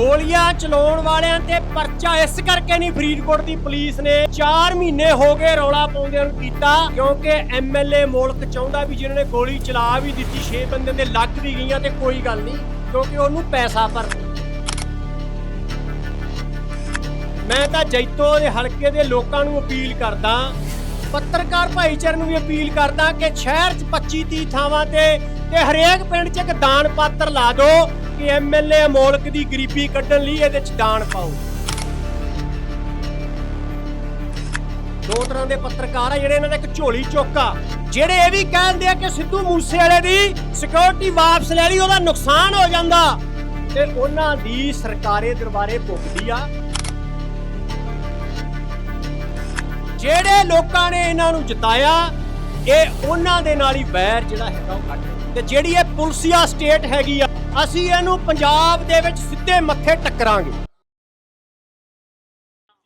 ਗੋਲੀਆਂ ਚਲਾਉਣ ਵਾਲਿਆਂ ਤੇ ਪਰਚਾ, ਇਸ ਕਰਕੇ ਨਹੀਂ ਫਰੀਦਕੋਟ ਦੀ ਪੁਲਿਸ ਨੇ 4 ਮਹੀਨੇ ਹੋ ਗਏ ਰੌਲਾ ਪਾਉਂਦਿਆਂ ਨੂੰ ਕੀਤਾ, ਕਿਉਂਕਿ ਐਮਐਲਏ ਮੁਲਕ ਚਾਹੁੰਦਾ ਵੀ ਜਿਹਨਾਂ ਨੇ ਗੋਲੀ ਚਲਾ ਵੀ ਦਿੱਤੀ 6 ਬੰਦੇ ਦੇ ਲੱਗ ਵੀ ਗਈਆਂ ਤੇ ਕੋਈ ਗੱਲ ਨਹੀਂ, ਕਿਉਂਕਿ ਉਹਨੂੰ ਪੈਸਾ ਭਰ ਮੈਂ ਤਾਂ ਜੈਤੋ ਦੇ ਹਲਕੇ ਦੇ ਲੋਕਾਂ ਨੂੰ ਅਪੀਲ ਕਰਦਾ, ਪੱਤਰਕਾਰ ਭਾਈਚਾਰੇ ਨੂੰ ਵੀ ਅਪੀਲ ਕਰਦਾ ਕਿ ਸ਼ਹਿਰ 'ਚ 25 30 ਥਾਵਾਂ ਤੇ ਤੇ ਹਰੇਕ ਪਿੰਡ 'ਚ ਇੱਕ ਦਾਨ ਪਾਤਰ ਲਾ ਦਿਓ ਕਿ ਐਮਐਲਏ ਅਮੋਲਕ ਦੀ ਗਰੀਬੀ ਕੱਢਣ ਲਈ ਇਹਦੇ 'ਚ ਦਾਨ ਪਾਓ। ਦੋ ਤਰ੍ਹਾਂ ਦੇ ਪੱਤਰਕਾਰ ਆ ਜਿਹੜੇ ਇਹਨਾਂ ਦਾ ਇੱਕ ਝੋਲੀ ਚੋਕਾ। ਜਿਹੜੇ ਇਹ ਵੀ ਕਹਿੰਦੇ ਆ ਕਿ ਸਿੱਧੂ ਮੂਸੇ ਵਾਲੇ ਦੀ ਸਿਕਿਉਰਿਟੀ ਵਾਪਸ ਲੈ ਲਈ, ਉਹਦਾ ਨੁਕਸਾਨ ਹੋ ਜਾਂਦਾ। ਤੇ ਉਹਨਾਂ ਦੀ ਸਰਕਾਰੇ ਦਰਬਾਰੇ ਪੁੱਗਦੀ ਆ। ਜਿਹੜੇ ਲੋਕਾਂ ਨੇ ਇਹਨਾਂ ਨੂੰ ਜਿਤਾਇਆ, ਇਹ ਉਹਨਾਂ ਦੇ ਨਾਲ ਹੀ ਵੈਰ ਜਿਹੜਾ ਹੈਗਾ ਉਹ ਕੱਢ ਤੇ ਜਿਹੜੀ ਇਹ ਪੁਲਸੀਆ ਸਟੇਟ ਹੈਗੀ ਆ ਅਸੀਂ ਇਹਨੂੰ ਪੰਜਾਬ ਦੇ ਵਿੱਚ ਸਿੱਧੇ ਮੱਥੇ ਟੱਕਰਾਂਗੇ।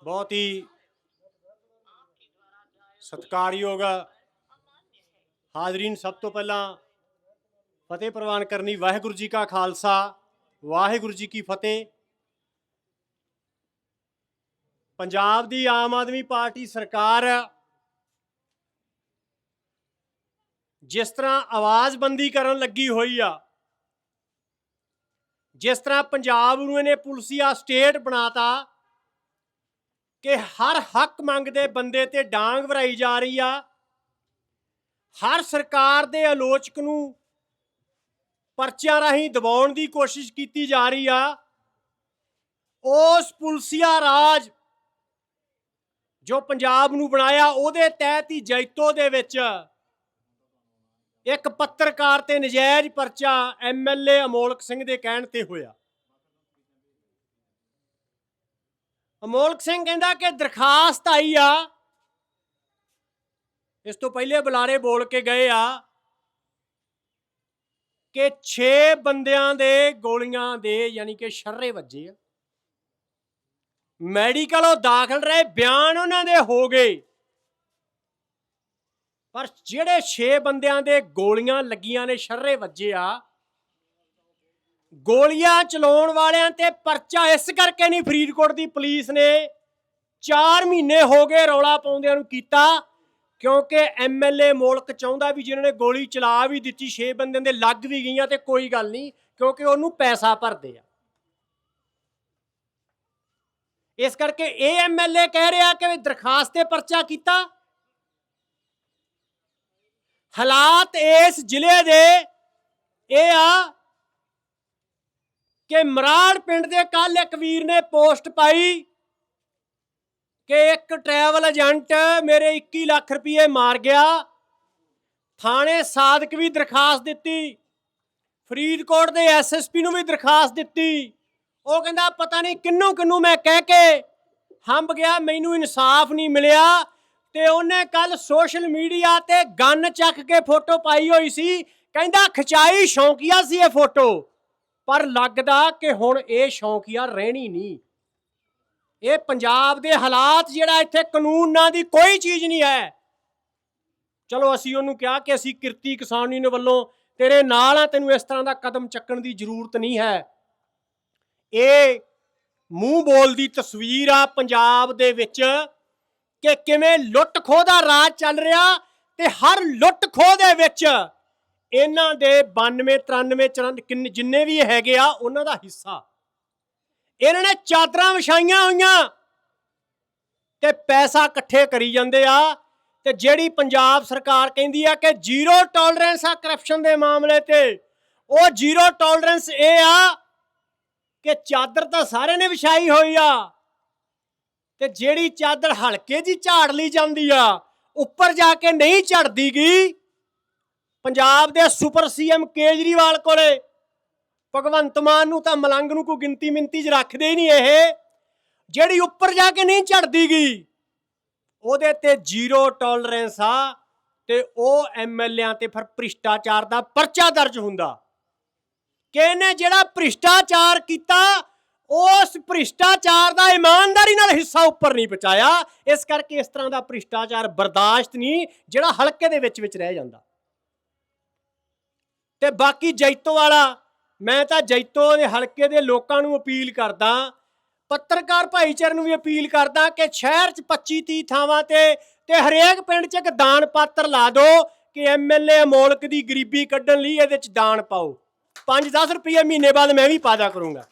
ਬਹੁਤ ਹੀ ਸਤਿਕਾਰਯੋਗ ਹਾਜ਼ਰੀਨ ਸਭ ਤੋਂ ਪਹਿਲਾਂ ਫਤਿਹ ਪ੍ਰਵਾਨ ਕਰਨੀ ਵਾਹਿਗੁਰੂ ਜੀ ਕਾ ਖਾਲਸਾ, ਵਾਹਿਗੁਰੂ ਜੀ ਕੀ ਫਤਿਹ। ਪੰਜਾਬ ਦੀ ਆਮ ਆਦਮੀ ਪਾਰਟੀ ਸਰਕਾਰ ਜਿਸ ਤਰ੍ਹਾਂ ਆਵਾਜ਼ਬੰਦੀ ਕਰਨ ਲੱਗੀ ਹੋਈ ਆ ਜਿਸ ਤਰ੍ਹਾਂ ਪੰਜਾਬ ਨੂੰ ਇਹਨੇ ਪੁਲਸੀਆ ਸਟੇਟ ਬਣਾਤਾ, ਕਿ ਹਰ ਹੱਕ ਮੰਗਦੇ ਬੰਦੇ ਤੇ ਡਾਂਗ ਵਰਾਈ ਜਾ ਰਹੀ ਆ, ਹਰ ਸਰਕਾਰ ਦੇ ਆਲੋਚਕ ਨੂੰ ਪਰਚਿਆਂ ਰਾਹੀਂ ਦਬਾਉਣ ਦੀ ਕੋਸ਼ਿਸ਼ ਕੀਤੀ ਜਾ ਰਹੀ ਆ, ਉਸ ਪੁਲਸੀਆ ਰਾਜ ਜੋ ਪੰਜਾਬ ਨੂੰ ਬਣਾਇਆ, ਉਹਦੇ ਤਹਿਤ ਹੀ ਜੈਤੋ ਦੇ ਵਿੱਚ ਇੱਕ ਪੱਤਰਕਾਰ ਤੇ ਨਜਾਇਜ਼ ਪਰਚਾ ਐਮਐਲਏ ਅਮੋਲਕ ਸਿੰਘ ਦੇ ਕਹਿਣ ਤੇ ਹੋਇਆ। ਅਮੋਲਕ ਸਿੰਘ ਕਹਿੰਦਾ ਕਿ ਦਰਖਾਸਤ ਆਈ ਆ। ਇਸ ਤੋਂ ਪਹਿਲੇ ਬੁਲਾਰੇ ਬੋਲ ਕੇ ਗਏ ਆ ਕਿ 6 ਬੰਦਿਆਂ ਦੇ ਗੋਲੀਆਂ ਦੇ ਯਾਨੀ ਕਿ ਸ਼ਰਰੇ ਵੱਜੇ ਆ। ਮੈਡੀਕਲ ਉਹ ਦਾਖਲ ਰਹੇ, ਬਿਆਨ ਉਹਨਾਂ ਦੇ ਹੋ ਗਏ। ਪਰ ਜਿਹੜੇ 6 ਬੰਦਿਆਂ ਦੇ ਗੋਲੀਆਂ ਲੱਗੀਆਂ ਨੇ, ਸ਼ਰਰੇ ਵੱਜੇ ਆ, ਗੋਲੀਆਂ ਚਲਾਉਣ ਵਾਲਿਆਂ ਤੇ ਪਰਚਾ ਇਸ ਕਰਕੇ ਨਹੀਂ, ਫਰੀਦਕੋਟ ਦੀ ਪੁਲਿਸ ਨੇ 4 ਮਹੀਨੇ ਹੋ ਗਏ ਰੌਲਾ ਪਾਉਂਦਿਆਂ ਨੂੰ ਕੀਤਾ, ਕਿਉਂਕਿ ਐਮਐਲਏ ਮੁਲਕ ਚਾਹੁੰਦਾ ਵੀ ਜਿਹਨਾਂ ਨੇ ਗੋਲੀ ਚਲਾ ਵੀ ਦਿੱਤੀ 6 ਬੰਦਿਆਂ ਦੇ ਲੱਗ ਵੀ ਗਈਆਂ ਤੇ ਕੋਈ ਗੱਲ ਨਹੀਂ, ਕਿਉਂਕਿ ਉਹਨੂੰ ਪੈਸਾ ਭਰਦੇ ਆ। ਇਸ ਕਰਕੇ ਇਹ ਐਮਐਲਏ ਕਹਿ ਰਿਹਾ ਕਿ ਦਰਖਾਸਤ ਤੇ ਪਰਚਾ ਕੀਤਾ ਹਾਲਾਤ ਇਸ ਜ਼ਿਲ੍ਹੇ ਦੇ ਇਹ ਆ ਕਿ ਮਰਾੜ ਪਿੰਡ ਦੇ ਕੱਲ ਇੱਕ ਵੀਰ ਨੇ ਪੋਸਟ ਪਾਈ ਕਿ ਇੱਕ ਟਰੈਵਲ ਏਜੰਟ ਮੇਰੇ 21 ਲੱਖ ਰੁਪਏ ਮਾਰ ਗਿਆ। ਥਾਣੇ ਸਾਦਕ ਵੀ ਦਰਖਾਸਤ ਦਿੱਤੀ। ਫਰੀਦਕੋਟ ਦੇ ਐਸਐਸਪੀ ਨੂੰ ਵੀ ਦਰਖਾਸਤ ਦਿੱਤੀ। ਉਹ ਕਹਿੰਦਾ, ਪਤਾ ਨਹੀਂ ਕਿੰਨੂੰ ਕਿੰਨੂੰ ਮੈਂ ਕਹਿ ਕੇ ਹੰਬ ਗਿਆ, ਮੈਨੂੰ ਇਨਸਾਫ ਨਹੀਂ ਮਿਲਿਆ। ਤੇ ਉਹਨੇ ਕੱਲ ਸੋਸ਼ਲ ਮੀਡੀਆ ਤੇ ਗਨ ਚੱਕ ਕੇ ਫੋਟੋ ਪਾਈ ਹੋਈ ਸੀ। ਕਹਿੰਦਾ, ਖਚਾਈ ਸ਼ੌਂਕੀਆ ਸੀ ਇਹ ਫੋਟੋ। ਪਰ ਲੱਗਦਾ ਕਿ ਹੁਣ ਇਹ ਸ਼ੌਂਕੀਆ ਰਹਿਣੀ ਨਹੀਂ। ਇਹ ਪੰਜਾਬ ਦੇ ਹਾਲਾਤ ਜਿਹੜਾ ਇੱਥੇ ਕਾਨੂੰਨਾਂ ਦੀ ਕੋਈ ਚੀਜ਼ ਨਹੀਂ ਹੈ। ਚਲੋ, ਅਸੀਂ ਉਹਨੂੰ ਕਿਹਾ ਕਿ ਅਸੀਂ ਕਿਰਤੀ ਕਿਸਾਨ ਯੂਨੀਅਨ ਵੱਲੋਂ ਤੇਰੇ ਨਾਲ ਆ, ਤੈਨੂੰ ਇਸ ਤਰ੍ਹਾਂ ਦਾ ਕਦਮ ਚੱਕਣ ਦੀ ਜ਼ਰੂਰਤ ਨਹੀਂ ਹੈ। ਇਹ ਮੂੰਹ ਬੋਲ ਦੀ ਤਸਵੀਰ ਆ, ਪੰਜਾਬ ਦੇ ਵਿੱਚ ਕਿ ਕਿਵੇਂ ਲੁੱਟ ਖੋਹ ਦਾ ਰਾਜ ਚੱਲ ਰਿਹਾ ਤੇ ਹਰ ਲੁੱਟ ਖੋਹ ਦੇ ਵਿੱਚ ਇਹਨਾਂ ਦੇ 92 93 ਚਰਨ ਕਿੰਨੇ, ਜਿੰਨੇ ਵੀ ਹੈਗੇ ਆ, ਉਹਨਾਂ ਦਾ ਹਿੱਸਾ। ਇਹਨਾਂ ਨੇ ਚਾਦਰਾਂ ਵਿਛਾਈਆਂ ਹੋਈਆਂ ਤੇ ਪੈਸਾ ਇਕੱਠੇ ਕਰੀ ਜਾਂਦੇ ਆ ਤੇ ਜਿਹੜੀ ਪੰਜਾਬ ਸਰਕਾਰ ਕਹਿੰਦੀ ਆ ਕਿ ਜ਼ੀਰੋ ਟੋਲਰੈਂਸ ਆ ਕਰਪਸ਼ਨ ਦੇ ਮਾਮਲੇ ਤੇ, ਉਹ ਜ਼ੀਰੋ ਟੋਲਰੈਂਸ ਇਹ ਆ ਕਿ ਚਾਦਰ ਤਾਂ ਸਾਰੇ ਨੇ ਵਿਛਾਈ ਹੋਈ ਆ। ਤੇ ਜਿਹੜੀ ਚਾਦਰ ਹਲਕੇ ਜੀ ਝਾੜ ਲਈ ਜਾਂਦੀ ਆ, ਉੱਪਰ ਜਾ ਕੇ ਨਹੀਂ ਝੜਦੀ ਪੰਜਾਬ ਦੇ ਸੁਪਰ ਸੀਐਮ ਕੇਜਰੀਵਾਲ ਕੋਲੇ ਭਗਵੰਤ ਮਾਨ ਨੂੰ ਤਾਂ ਮਲੰਗ ਨੂੰ ਕੋਈ ਗਿਣਤੀ ਮਿੰਤੀ 'ਚ ਰੱਖਦੇ ਹੀ ਨਹੀਂ ਇਹ। ਜਿਹੜੀ ਉੱਪਰ ਜਾ ਕੇ ਨਹੀਂ ਝੜਦੀ ਗੀ, ਉਹਦੇ ਤੇ ਜ਼ੀਰੋ ਟੋਲਰੈਂਸ ਆ ਤੇ ਉਹ ਐਮਐਲਏਆਂ ਤੇ ਫਿਰ ਭ੍ਰਿਸ਼ਟਾਚਾਰ ਦਾ ਪਰਚਾ ਦਰਜ ਹੁੰਦਾ। ਕਿ ਇਹਨੇ ਜਿਹੜਾ ਭ੍ਰਿਸ਼ਟਾਚਾਰ ਕੀਤਾ ਉਸ ਭ੍ਰਿਸ਼ਟਾਚਾਰ ਦਾ ਇਮਾਨਦਾਰੀ ਨਾਲ ਹਿੱਸਾ ਉੱਪਰ ਨਹੀਂ ਪਹੁੰਚਾਇਆ। ਇਸ ਕਰਕੇ ਇਸ ਤਰ੍ਹਾਂ ਦਾ ਭ੍ਰਿਸ਼ਟਾਚਾਰ ਬਰਦਾਸ਼ਤ ਨਹੀਂ, ਜਿਹੜਾ ਹਲਕੇ ਦੇ ਵਿੱਚ ਵਿੱਚ ਰਹਿ ਜਾਂਦਾ। ਤੇ ਬਾਕੀ ਜੈਤੋ ਵਾਲਾ, ਮੈਂ ਤਾਂ ਜੈਤੋ ਦੇ ਹਲਕੇ ਦੇ ਲੋਕਾਂ ਨੂੰ ਅਪੀਲ ਕਰਦਾ, ਪੱਤਰਕਾਰ ਭਾਈਚਾਰੇ ਨੂੰ ਵੀ ਅਪੀਲ ਕਰਦਾ ਕਿ ਸ਼ਹਿਰ 'ਚ 25 30 ਥਾਵਾਂ ਤੇ ਤੇ ਹਰੇਕ ਪਿੰਡ 'ਚ ਇੱਕ ਦਾਨ ਪਾਤਰ ਲਾ ਦਿਓ ਕਿ ਐਮਐਲਏ ਅਮੋਲਕ ਦੀ ਗਰੀਬੀ ਕੱਢਣ ਲਈ ਇਹਦੇ 'ਚ ਦਾਨ ਪਾਓ। 5-10 ਰੁਪਏ ਮਹੀਨੇ ਬਾਅਦ ਮੈਂ ਵੀ ਪਾਦਾ ਕਰੂੰਗਾ।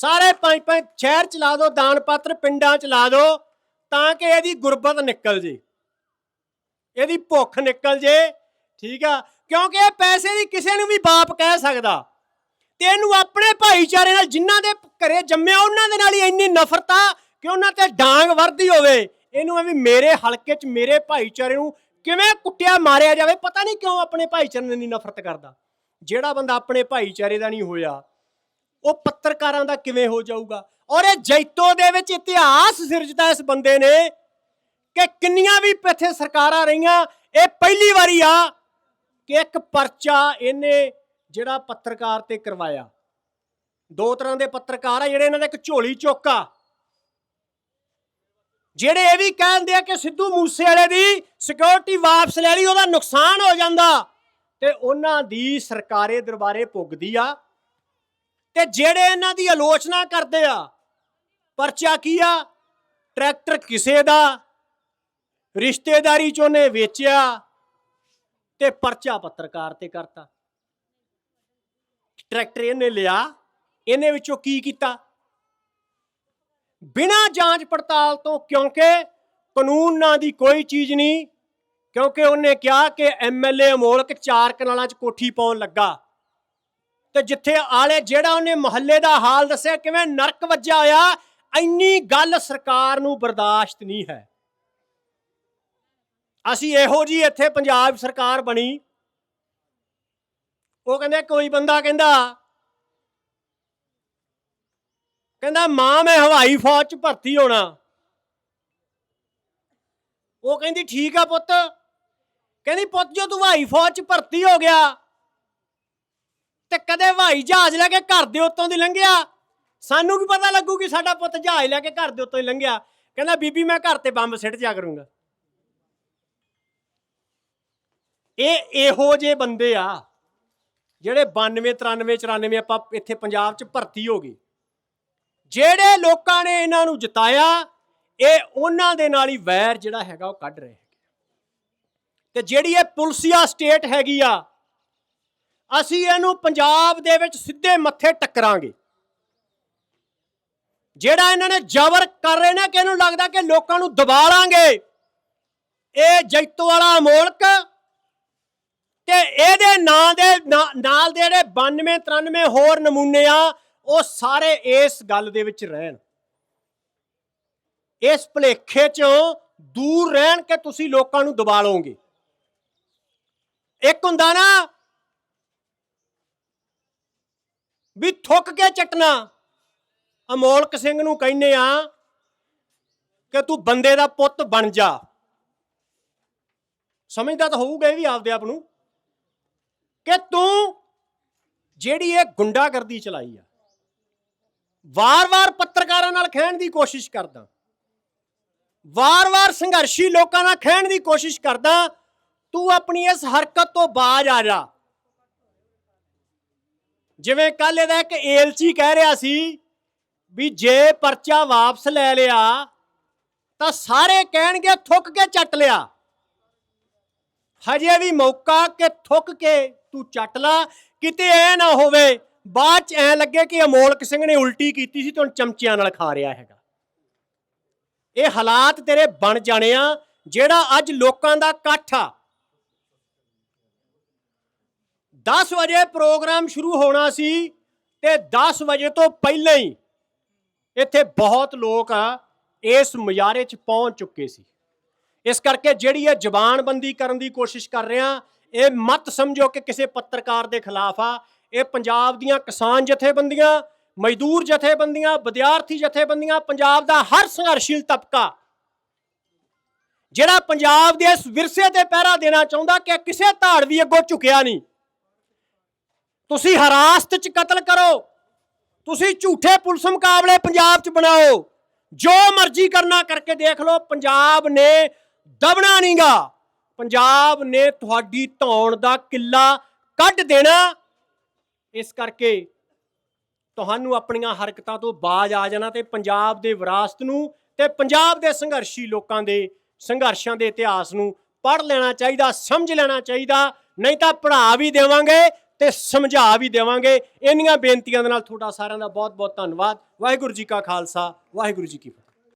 ਸਾਰੇ ਪੰਜ ਪੰਜ ਸ਼ਹਿਰ 'ਚ ਲਾ ਦਿਓ ਦਾਨ ਪਾਤਰ ਪਿੰਡਾਂ 'ਚ ਲਾ ਦਿਓ ਤਾਂ ਕਿ ਇਹਦੀ ਗੁਰਬਤ ਨਿਕਲ ਜੇ। ਇਹਦੀ ਭੁੱਖ ਨਿਕਲ ਜੇ, ਠੀਕ ਆ? ਕਿਉਂਕਿ ਇਹ ਪੈਸੇ ਦੀ ਕਿਸੇ ਨੂੰ ਵੀ ਬਾਪ ਕਹਿ ਸਕਦਾ। ਤੇ ਇਹਨੂੰ ਆਪਣੇ ਭਾਈਚਾਰੇ ਨਾਲ ਜਿਨ੍ਹਾਂ ਦੇ ਘਰੇ ਜੰਮਿਆ, ਉਹਨਾਂ ਦੇ ਨਾਲ ਹੀ ਇੰਨੀ ਨਫ਼ਰਤ ਆ ਕਿ ਉਹਨਾਂ ਤੇ ਡਾਂਗ ਵਰਦੀ ਹੋਵੇ। ਇਹਨੂੰ ਐ ਵੀ ਮੇਰੇ ਹਲਕੇ 'ਚ ਮੇਰੇ ਭਾਈਚਾਰੇ ਨੂੰ ਕਿਵੇਂ ਕੁੱਟਿਆ ਮਾਰਿਆ ਜਾਵੇ, ਪਤਾ ਨਹੀਂ ਕਿਉਂ ਆਪਣੇ ਭਾਈਚਾਰੇ ਨੂੰ ਇੰਨੀ ਨਫ਼ਰਤ ਕਰਦਾ। ਜਿਹੜਾ ਬੰਦਾ ਆਪਣੇ ਭਾਈਚਾਰੇ ਦਾ ਨਹੀਂ ਹੋਇਆ ਉਹ ਪੱਤਰਕਾਰਾਂ ਦਾ ਕਿਵੇਂ ਹੋ ਜਾਊਗਾ? ਔਰ ਇਹ ਜੈਤੋ ਦੇ ਵਿੱਚ ਇਤਿਹਾਸ ਸਿਰਜਦਾ ਇਸ ਬੰਦੇ ਨੇ ਕਿ ਕਿੰਨੀਆਂ ਵੀ ਇੱਥੇ ਸਰਕਾਰਾਂ ਰਹੀਆਂ, ਇਹ ਪਹਿਲੀ ਵਾਰੀ ਆ ਕਿ ਇੱਕ ਪਰਚਾ ਇਹਨੇ ਜਿਹੜਾ ਪੱਤਰਕਾਰ ਤੇ ਕਰਵਾਇਆ। ਦੋ ਤਰ੍ਹਾਂ ਦੇ ਪੱਤਰਕਾਰ ਆ, ਜਿਹੜੇ ਇਹਨਾਂ ਦਾ ਇੱਕ ਝੋਲੀ ਚੋਕਾ ਜਿਹੜੇ ਇਹ ਵੀ ਕਹਿੰਦੇ ਆ ਕਿ ਸਿੱਧੂ ਮੂਸੇ ਵਾਲੇ ਦੀ ਸਿਕਿਉਰਿਟੀ ਵਾਪਸ ਲੈ ਲਈ, ਉਹਦਾ ਨੁਕਸਾਨ ਹੋ ਜਾਂਦਾ ਤੇ ਉਹਨਾਂ ਦੀ ਸਰਕਾਰੇ ਦਰਬਾਰੇ ਪੁੱਗਦੀ ਆ। ਤੇ ਜਿਹੜੇ ਇਹਨਾਂ ਦੀ ਆਲੋਚਨਾ ਕਰਦੇ ਆ, ਪਰਚਾ ਕੀ ਆ? ਟਰੈਕਟਰ ਕਿਸੇ ਦਾ, ਰਿਸ਼ਤੇਦਾਰੀ ਚ ਉਹਨੇ ਵੇਚਿਆ ਤੇ ਪਰਚਾ ਪੱਤਰਕਾਰ ਤੇ ਕਰਤਾ। ਟਰੈਕਟਰ ਇਹਨੇ ਲਿਆ, ਇਹਨੇ ਵਿੱਚੋਂ ਕੀ ਕੀਤਾ? ਬਿਨਾਂ ਜਾਂਚ ਪੜਤਾਲ ਤੋਂ, ਕਿਉਂਕਿ ਕਾਨੂੰਨ ਨਾਂ ਦੀ ਕੋਈ ਚੀਜ਼ ਨਹੀਂ, ਕਿਉਂਕਿ ਉਹਨੇ ਕਿਹਾ ਕਿ ਐਮਐਲਏ ਅਮੋਲਕ ਚਾਰ ਕਨਾਲਾਂ 'ਚ ਕੋਠੀ ਪਾਉਣ ਲੱਗਾ। ਤੇ ਜਿੱਥੇ ਆਲੇ ਜਿਹੜਾ ਉਹਨੇ ਮੁਹੱਲੇ ਦਾ ਹਾਲ ਦੱਸਿਆ, ਕਿਵੇਂ ਨਰਕ ਵੱਜਿਆ ਹੋਇਆ, ਇੰਨੀ ਗੱਲ ਸਰਕਾਰ ਨੂੰ ਬਰਦਾਸ਼ਤ ਨਹੀਂ ਹੈ। ਅਸੀਂ ਇਹੋ ਜੀ ਇੱਥੇ ਪੰਜਾਬ ਸਰਕਾਰ ਬਣੀ। ਉਹ ਕਹਿੰਦੇ, ਕੋਈ ਬੰਦਾ ਕਹਿੰਦਾ ਕਹਿੰਦਾ, ਮਾਂ ਮੈਂ ਹਵਾਈ ਫੌਜ ਚ ਭਰਤੀ ਹੋਣਾ। ਉਹ ਕਹਿੰਦੀ, ਠੀਕ ਆ ਪੁੱਤ। ਕਹਿੰਦੀ, ਪੁੱਤ ਜੋ ਤੂੰ ਹਵਾਈ ਫੌਜ ਚ ਭਰਤੀ ਹੋ ਗਿਆ ਤੇ ਕਦੇ ਹਵਾਈ ਜਹਾਜ਼ ਲੈ ਕੇ ਘਰ ਦੇ ਉੱਤੋਂ ਦੀ ਲੰਘਿਆ। ਸਾਨੂੰ ਕੀ ਪਤਾ ਲੱਗੂ ਕਿ ਸਾਡਾ ਪੁੱਤ ਜਹਾਜ਼ ਲੈ ਕੇ ਘਰ ਦੇ ਉੱਤੋਂ ਹੀ ਲੰਘਿਆ। ਕਹਿੰਦਾ, ਬੀਬੀ, ਮੈਂ ਘਰ ਤੇ ਬੰਬ ਸਿੱਟ ਜਾ ਕਰੂੰਗਾ। ਇਹ ਇਹੋ ਜੇ ਬੰਦੇ ਆ, ਜਿਹੜੇ 92 93 94 ਆਪਾਂ ਇੱਥੇ ਪੰਜਾਬ 'ਚ ਭਰਤੀ ਹੋ ਗਏ। ਜਿਹੜੇ ਲੋਕਾਂ ਨੇ ਇਹਨਾਂ ਨੂੰ ਜਿਤਾਇਆ, ਇਹ ਉਹਨਾਂ ਦੇ ਨਾਲ ਹੀ ਵੈਰ ਜਿਹੜਾ ਹੈਗਾ ਉਹ ਕੱਢ ਰਹੇ ਹੈਗੇ ਤੇ ਜਿਹੜੀ ਇਹ ਪੁਲਸੀਆ ਸਟੇਟ ਹੈਗੀ ਆ ਅਸੀਂ ਇਹਨੂੰ ਪੰਜਾਬ ਦੇ ਵਿੱਚ ਸਿੱਧੇ ਮੱਥੇ ਟੱਕਰਾਂਗੇ। ਜਿਹੜਾ ਇਹਨਾਂ ਨੇ ਜ਼ਬਰ ਕਰ ਰਹੇ ਨੇ ਕਿ ਇਹਨੂੰ ਲੱਗਦਾ ਕਿ ਲੋਕਾਂ ਨੂੰ ਦਬਾ ਲਾਂਗੇ, ਇਹ ਜੈਤੋ ਵਾਲਾ ਅਮੋਲਕ ਤੇ ਇਹਦੇ ਨਾਂ ਦੇ ਨਾ- ਨਾਲ ਦੇ ਜਿਹੜੇ 92 93 ਹੋਰ ਨਮੂਨੇ ਆ, ਉਹ ਸਾਰੇ ਇਸ ਗੱਲ ਦੇ ਵਿੱਚ ਰਹਿਣ। ਇਸ ਭਲੇਖੇ ਚੋਂ ਦੂਰ ਰਹਿਣ ਕਿ ਤੁਸੀਂ ਲੋਕਾਂ ਨੂੰ ਦਬਾ ਲਓਗੇ। ਇੱਕ ਹੁੰਦਾ ਨਾ ਵੀ ਥੁੱਕ ਕੇ ਚਟਣਾ। ਅਮੋਲਕ ਸਿੰਘ ਨੂੰ ਕਹਿੰਦੇ ਆ ਕਿ ਤੂੰ ਬੰਦੇ ਦਾ ਪੁੱਤ ਬਣ ਜਾ। ਸਮਝਦਾ ਤਾਂ ਹੋਊਗਾ ਇਹ ਵੀ ਆਪਦੇ ਆਪ ਨੂੰ ਕਿ ਤੂੰ ਜਿਹੜੀ ਇਹ ਗੁੰਡਾਗਰਦੀ ਚਲਾਈ ਆ, ਵਾਰ-ਵਾਰ ਪੱਤਰਕਾਰਾਂ ਨਾਲ ਖਹਿਣ ਦੀ ਕੋਸ਼ਿਸ਼ ਕਰਦਾ, ਵਾਰ-ਵਾਰ ਸੰਘਰਸ਼ੀ ਲੋਕਾਂ ਨਾਲ ਖਹਿਣ ਦੀ ਕੋਸ਼ਿਸ਼ ਕਰਦਾ, ਤੂੰ ਆਪਣੀ ਇਸ ਹਰਕਤ ਤੋਂ ਬਾਜ ਆ ਜਾ। ਜਿਵੇਂ ਕੱਲ ਇਹਦਾ ਇੱਕ ਏਲਚੀ ਕਹਿ ਰਿਹਾ ਸੀ ਵੀ ਜੇ ਪਰਚਾ ਵਾਪਸ ਲੈ ਲਿਆ, ਤਾਂ ਸਾਰੇ ਕਹਿਣਗੇ ਥੁੱਕ ਕੇ ਚੱਟ ਲਿਆ। ਹਜੇ ਵੀ ਮੌਕਾ ਕਿ ਥੁੱਕ ਕੇ ਤੂੰ ਚੱਟ ਲਾ, ਕਿਤੇ ਐ ਨਾ ਹੋਵੇ, ਬਾਅਦ ਚ ਐ ਲੱਗੇ ਕਿ ਅਮੋਲਕ ਸਿੰਘ ਨੇ ਉਲਟੀ ਕੀਤੀ ਸੀ ਤੇ ਹੁਣ ਚਮਚਿਆਂ ਨਾਲ ਖਾ ਰਿਹਾ ਹੈਗਾ। ਇਹ ਹਾਲਾਤ ਤੇਰੇ ਬਣ ਜਾਣੇ ਆ, ਜਿਹੜਾ ਅੱਜ ਲੋਕਾਂ ਦਾ ਇਕੱਠ ਆ। 10 ਵਜੇ ਪ੍ਰੋਗਰਾਮ ਸ਼ੁਰੂ ਹੋਣਾ ਸੀ ਤੇ 10 ਵਜੇ ਤੋਂ ਪਹਿਲਾਂ ਹੀ ਇੱਥੇ ਬਹੁਤ ਲੋਕ ਆ, ਇਸ ਮੁਜ਼ਾਰੇ 'ਚ ਪਹੁੰਚ ਚੁੱਕੇ ਸੀ। ਇਸ ਕਰਕੇ ਜਿਹੜੀ ਇਹ ਜ਼ਬਾਨਬੰਦੀ ਕਰਨ ਦੀ ਕੋਸ਼ਿਸ਼ ਕਰ ਰਿਹਾ ਇਹ ਮਤ ਸਮਝੋ ਕਿ ਕਿਸੇ ਪੱਤਰਕਾਰ ਦੇ ਖਿਲਾਫ ਆ। ਇਹ ਪੰਜਾਬ ਦੀਆਂ ਕਿਸਾਨ ਜਥੇਬੰਦੀਆਂ, ਮਜ਼ਦੂਰ ਜਥੇਬੰਦੀਆਂ, ਵਿਦਿਆਰਥੀ ਜਥੇਬੰਦੀਆਂ, ਪੰਜਾਬ ਦਾ ਹਰ ਸੰਘਰਸ਼ੀਲ ਤਬਕਾ। ਜਿਹੜਾ ਪੰਜਾਬ ਦੇ ਇਸ ਵਿਰਸੇ ਤੇ ਪਹਿਰਾ ਦੇਣਾ ਚਾਹੁੰਦਾ ਕਿ ਕਿਸੇ ਧਾੜ ਵੀ ਅੱਗੋਂ ਝੁਕਿਆ ਨਹੀਂ। ਤੁਸੀਂ ਹਰਾਸਤ 'ਚ ਕਤਲ ਕਰੋ। ਤੁਸੀਂ ਝੂਠੇ ਪੁਲਿਸ ਮੁਕਾਬਲੇ ਪੰਜਾਬ 'ਚ ਬਣਾਓ। ਜੋ ਮਰਜ਼ੀ ਕਰਨਾ ਕਰਕੇ ਦੇਖ ਲਓ, ਪੰਜਾਬ ਨੇ ਦਬਣਾ ਨਹੀਂਗਾ ਪੰਜਾਬ ਨੇ ਤੁਹਾਡੀ ਧੌਣ ਦਾ ਕਿੱਲਾ ਕੱਢ ਦੇਣਾ। ਇਸ ਕਰਕੇ ਤੁਹਾਨੂੰ ਆਪਣੀਆਂ ਹਰਕਤਾਂ ਤੋਂ ਬਾਜ ਆ ਜਾਣਾ ਤੇ ਪੰਜਾਬ ਦੇ ਵਿਰਾਸਤ ਨੂੰ ਤੇ ਪੰਜਾਬ ਦੇ ਸੰਘਰਸ਼ੀ ਲੋਕਾਂ ਦੇ ਸੰਘਰਸ਼ਾਂ ਦੇ ਇਤਿਹਾਸ ਨੂੰ ਪੜ੍ਹ ਲੈਣਾ ਚਾਹੀਦਾ, ਸਮਝ ਲੈਣਾ ਚਾਹੀਦਾ। ਨਹੀਂ ਤਾਂ ਪੜ੍ਹਾ ਵੀ ਦੇਵਾਂਗੇ ਤੇ ਸਮਝਾ ਵੀ ਦੇਵਾਂਗੇ। ਇੰਨੀਆਂ ਬੇਨਤੀਆਂ ਦੇ ਨਾਲ ਤੁਹਾਡਾ ਸਾਰਿਆਂ ਦਾ ਬਹੁਤ ਬਹੁਤ ਧੰਨਵਾਦ। ਵਾਹਿਗੁਰੂ ਜੀ ਕਾ ਖਾਲਸਾ, ਵਾਹਿਗੁਰੂ ਜੀ ਕੀ ਫਤਿਹ।